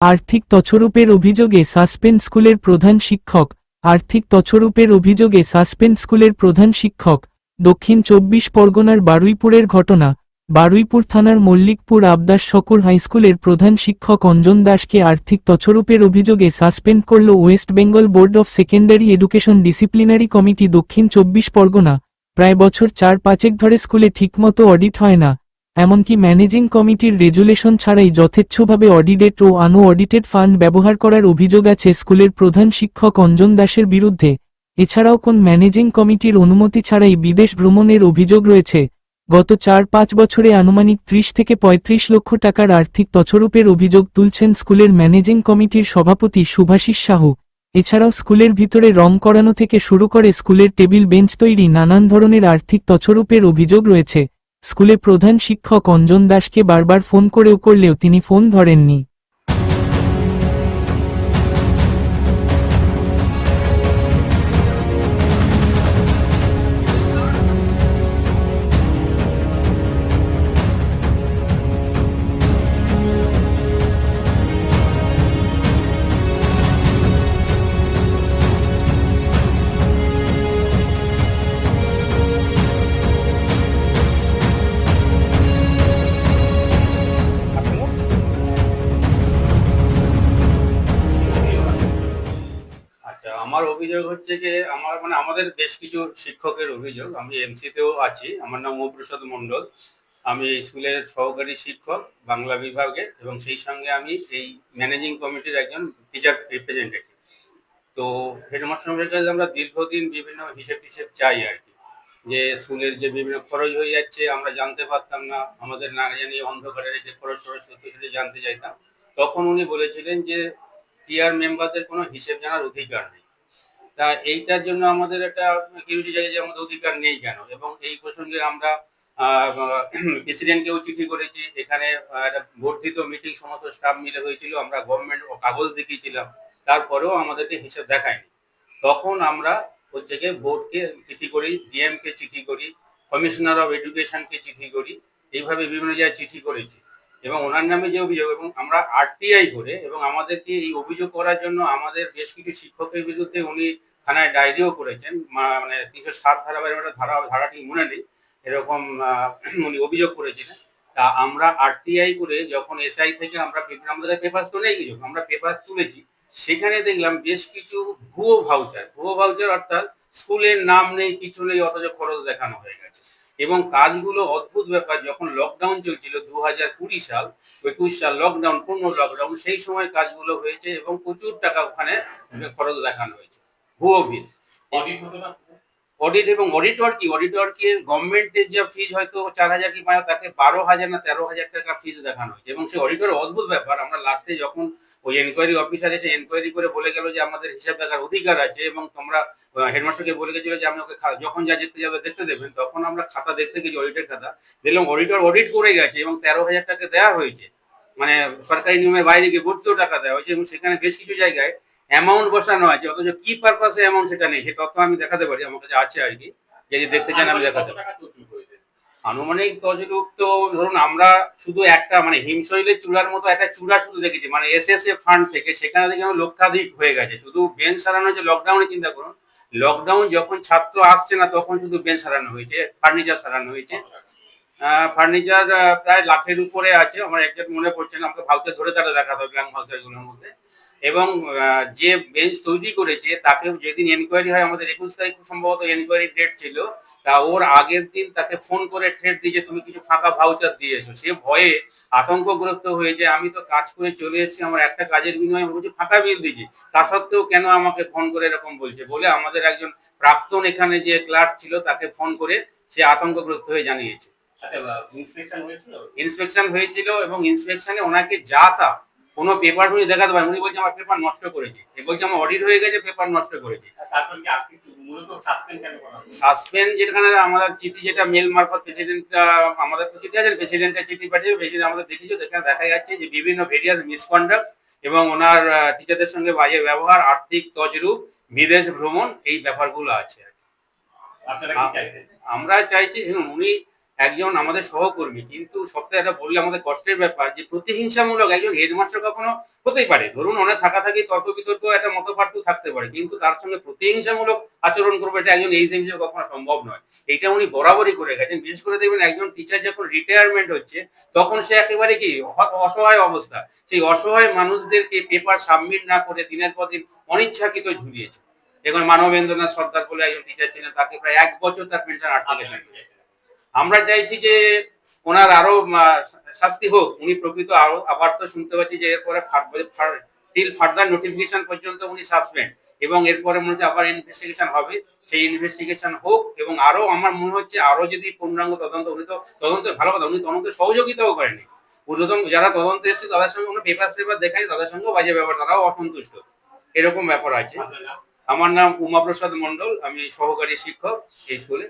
আর্থিক তছরূপের অভিযোগে সাসপেন্ড স্কুলের প্রধান শিক্ষক। আর্থিক তছরূপের অভিযোগে সাসপেন্ড স্কুলের প্রধান শিক্ষক। দক্ষিণ চব্বিশ পরগনার বারুইপুরের ঘটনা। বারুইপুর থানার মল্লিকপুর আবদাস শকুর হাইস্কুলের প্রধান শিক্ষক অঞ্জন দাসকে আর্থিক তছরূপের অভিযোগে সাসপেন্ড করল West Bengal board of secondary education disciplinary committee Dakshin Chabbish Pargana. প্রায় বছর চার পাঁচেক ধরে স্কুলে ঠিকমতো অডিট হয় না। এমনকি ম্যানেজিং কমিটির রেজুলেশন ছাড়াই যথেচ্ছভাবে অডিডেট ও আনো অডিটেড ফান্ড ব্যবহার করার অভিযোগ আছে স্কুলের প্রধান শিক্ষক অঞ্জন দাসের বিরুদ্ধে। এছাড়াও কোন ম্যানেজিং কমিটির অনুমতি ছাড়াই বিদেশ ভ্রমণের অভিযোগ রয়েছে। গত চার পাঁচ বছরে আনুমানিক ত্রিশ থেকে ৩৫ লক্ষ টাকার আর্থিক তছরূপের অভিযোগ তুলছেন স্কুলের ম্যানেজিং কমিটির সভাপতি সুভাষিস সাহু। এছাড়াও স্কুলের ভিতরে রং করানো থেকে শুরু করে স্কুলের টেবিল বেঞ্চ তৈরি নানান ধরনের আর্থিক তছরূপের অভিযোগ রয়েছে। স্কুলে প্রধান শিক্ষক অঞ্জন দাসকে বারবার ফোন করেও করলেও তিনি ফোন ধরেননি। অভিযোগ হচ্ছে যে আমার মানে আমাদের বেশ কিছু শিক্ষকের অভিযোগ, আমি এমসিতেও আছি, আমার নাম মহাপ্রসাদ মণ্ডল, আমি স্কুলের সহকারী শিক্ষক বাংলা বিভাগে এবং সেই সঙ্গে আমি এই ম্যানেজিং কমিটির একজন টিচার রিপ্রেজেন্টেটিভ। তো হেডমাস্টারের কাছে আমরা দীর্ঘদিন বিভিন্ন হিসেব টিসেব চাই আর কি, যে স্কুলের যে বিভিন্ন খরচ হয়ে যাচ্ছে, আমরা জানতে পারতাম না, আমাদের না জানি অন্ধকারে রেখে খরচ খরচ করতে সেটা জানতে চাইতাম, তখন উনি বলেছিলেন যে টিআর মেম্বারদের কোনো হিসেব জানার অধিকার নেই। তা এইটার জন্য আমাদের একটা কিছু জায়গায় যে আমাদের অধিকার নেই কেন? এবং এই প্রসঙ্গে আমরা প্রেসিডেন্টকেও চিঠি করেছি। এখানে একটা বর্ধিত মিটিং সমস্ত স্টাফ মিলে হয়েছিল। আমরা গভর্নমেন্ট ও কাগজ দেখিয়েছিলাম। তারপরেও আমাদেরকে হিসেব দেখায়নি। তখন আমরা হচ্ছে গিয়ে বোর্ডকে চিঠি করি ডিএমকে চিঠি করি কমিশনার অফ এডুকেশনকে চিঠি করি, এইভাবে বিভিন্ন জায়গায় চিঠি করেছি। এবং ওনার নামে যে অভিযোগ, এবং আমরা আরটিআই করে, এবং আমাদেরকে এই অভিযোগ করার জন্য আমাদের বেশ কিছু শিক্ষকের বিরুদ্ধে উনি থানায় ডায়েরিও করেছেন মানে তিনশো সাত ধারা বা এরকম একটা ধারা, ধারাটি মনে নেই, এরকম উনি অভিযোগ করেছিলেন। তা আমরা আরটিআই করে যখন এসআই থেকে আমরা পেপার আমাদের পেপার তো নেই কিছু, আমরা পেপার তুলেছি, সেখানে দেখলাম বেশ কিছু ভুয়ো ভাউচার ভুয়ো ভাউচার অর্থাৎ স্কুলের নাম নেই, কিছু নেই, অথচ খরচ দেখানো হয়ে গেছে। এবং কাজগুলো অদ্ভুত ব্যাপার, যখন লকডাউন চলছিল দু হাজার কুড়ি সাল, একুশ সাল লকডাউন পূর্ণ লকডাউন সেই সময় কাজগুলো হয়েছে এবং প্রচুর টাকা ওখানে খরচ দেখানো হয়েছে। ভুয়ো বিল অডিট এবং অডিটর কি অডিটর কি গভর্নমেন্টের যে ফিজ হয়তো চার হাজার কি পায় তাকে বারো হাজার না তেরো হাজার টাকা ফিজ দেখানো হয়েছে। এবং সেই অডিটর অদ্ভুত ব্যাপার আমরা লাস্টে যখন ওই এনকোয়ারি অফিসার এসে এনকোয়ারি করে বলে গেল যে আমাদের হিসাব দেখার অধিকার আছে এবং তোমরা হেডমাস্টারকে বলে গেছিল যে আমি ওকে যখন যা দেখতে যাবে দেখতে দেবেন তখন আমরা খাতা দেখতে গেছি অডিটের খাতা। দেখলাম অডিটর অডিট করে গেছে এবং তেরো হাজার টাকা দেওয়া হয়েছে। মানে সরকারি নিয়মের বাইরে গিয়ে ভর্তিও টাকা দেওয়া হয়েছে এবং সেখানে বেশ কিছু জায়গায় অ্যামাউন্ট বসানো আছে, অথচ কি পারপাসে অ্যামাউন্ট সেটা নেই, সে তথ্য আমি দেখাতে পারি, আমার কাছে আছে আর কি। যদি দেখতে চান, আমি দেখাতে পারি। আনুমানিক তজরূপ তো ধরুন আমরা শুধু একটা মানে হিমশৈলের চূড়ার মতো একটা চূড়া শুধু দেখেছি মানে এস এস এ ফান্ড থেকে, সেখানে থেকে আমার লক্ষাধিক হয়ে গেছে। শুধু বেঞ্চ সারানো হয়েছে লকডাউনে চিন্তা করুন। লকডাউন যখন ছাত্র আসছে না, তখন শুধু বেঞ্চ সারানো হয়েছে ফার্নিচার সারানো হয়েছে। ফার্নিচার প্রায় লাখের উপরে আছে, আমার একজাক্ট মনে পড়ছে না, আমাকে ভাউচার ধরে তারা দেখাতে হবে ব্ল্যাঙ্ক ভাউচারগুলোর মধ্যে। এবং যে বেঞ্চ তৈরি করেছে তাকে যেদিন এনকোয়ারি হয় আমাদের একুশ তারিখ সম্ভবত এনকোয়ারি ডেট ছিল তা ওর আগের দিন তাকে ফোন করে থ্রেট দিয়েছে তুমি কিছু ফাঁকা ভাউচার দিয়েছ। সে ভয়ে আতঙ্কগ্রস্ত হয়ে যে আমি তো কাজ করে চলে এসেছি আমার একটা কাজের বিনিময়ে আমি বলছি ফাঁকা বিল দিয়েছি। তা সত্ত্বেও কেন আমাকে ফোন করে এরকম বলছে? বলে আমাদের একজন প্রাক্তন এখানে যে ক্লার্ক ছিল তাকে ফোন করে সে আতঙ্কগ্রস্ত হয়ে জানিয়েছে। আচ্ছা ইন্সপেকশন হয়েছিল? ইন্সপেকশন হয়েছিল এবং ইন্সপেকশনে ওনাকে যা তা কোনো পেপার উনি দেখাতে পারেন। উনি বলছে আমার পেপার নষ্ট করেছি। এ বলছে আমার অডিট হয়ে গেছে পেপার নষ্ট করেছি। সাসপেন্ড যেখানে আমাদের চিঠি যেটা মেল মারফত প্রেসিডেন্ট আমাদের চিঠি আছে প্রেসিডেন্টের চিঠি পাঠিয়ে প্রেসিডেন্ট আমাদের দেখেছ সেখানে দেখা যাচ্ছে যে বিভিন্ন ভেরিয়াস মিসকন্ডাক্ট এবং ওনার টিচারদের সঙ্গে বাজে ব্যবহার আর্থিক তজরূপ বিদেশ ভ্রমণ এই ব্যাপারগুলো আছে আপনারা কি চাইছেন? আমরা চাইছি উনি একজন আমাদের সহকর্মী, কিন্তু সপ্তাহে এটা বললে আমাদের কষ্টের ব্যাপার যে প্রতিহিংসামূলক একজন হেডমাস্টার কখনো হতেই পারে। ধরুন অনেক থাকা থাকি তর্ক বিতর্ক একটা মত থাকতে পারে, কিন্তু তার সঙ্গে প্রতিহিংসামূলক আচরণ করবে এটা একজন এই হিসেবে কখনো সম্ভব নয়। এটা উনি বরাবরই করে গেছেন। বিশেষ করে দেখবেন একজন টিচার যখন রিটায়ারমেন্ট হচ্ছে, তখন সে একেবারে কি অসহায় অবস্থা। সেই অসহায় মানুষদেরকে পেপার সাবমিট না করে দিনের পর দিন অনিচ্ছাকৃত ঝুলিয়েছে। এখন মানবেন্দ্রনাথ সর্দার বলে একজন টিচার ছিলেন, তাকে প্রায় এক বছর তার পেনশন আটকে গেছে। আমরা চাইছি যে ওনার আরও শাস্তি হোক। উনি প্রকৃত আরও আবার তো শুনতে পাচ্ছি যে এরপরে টিল ফার্দার নোটিফিকেশন পর্যন্ত উনি সাসপেন্ড। এবং এরপরে মনে হচ্ছে আবার ইনভেস্টিগেশন হবে। সেই ইনভেস্টিগেশন হোক এবং আরও আমার মনে হচ্ছে আরও যদি পূর্ণাঙ্গ তদন্ত উনি তো তদন্ত ভালো কথা উনি তদন্তে সহযোগিতাও করেনি ঊর্ধ্বতন যারা তদন্তে এসেছে তাদের সঙ্গে কোনো পেপার পেপার দেখায়নি তাদের সঙ্গেও বাজে ব্যাপার তারাও অসন্তুষ্ট। এরকম ব্যাপার আছে। আমার নাম উমাপ্রসাদ মন্ডল আমি সহকারী শিক্ষক এই স্কুলে।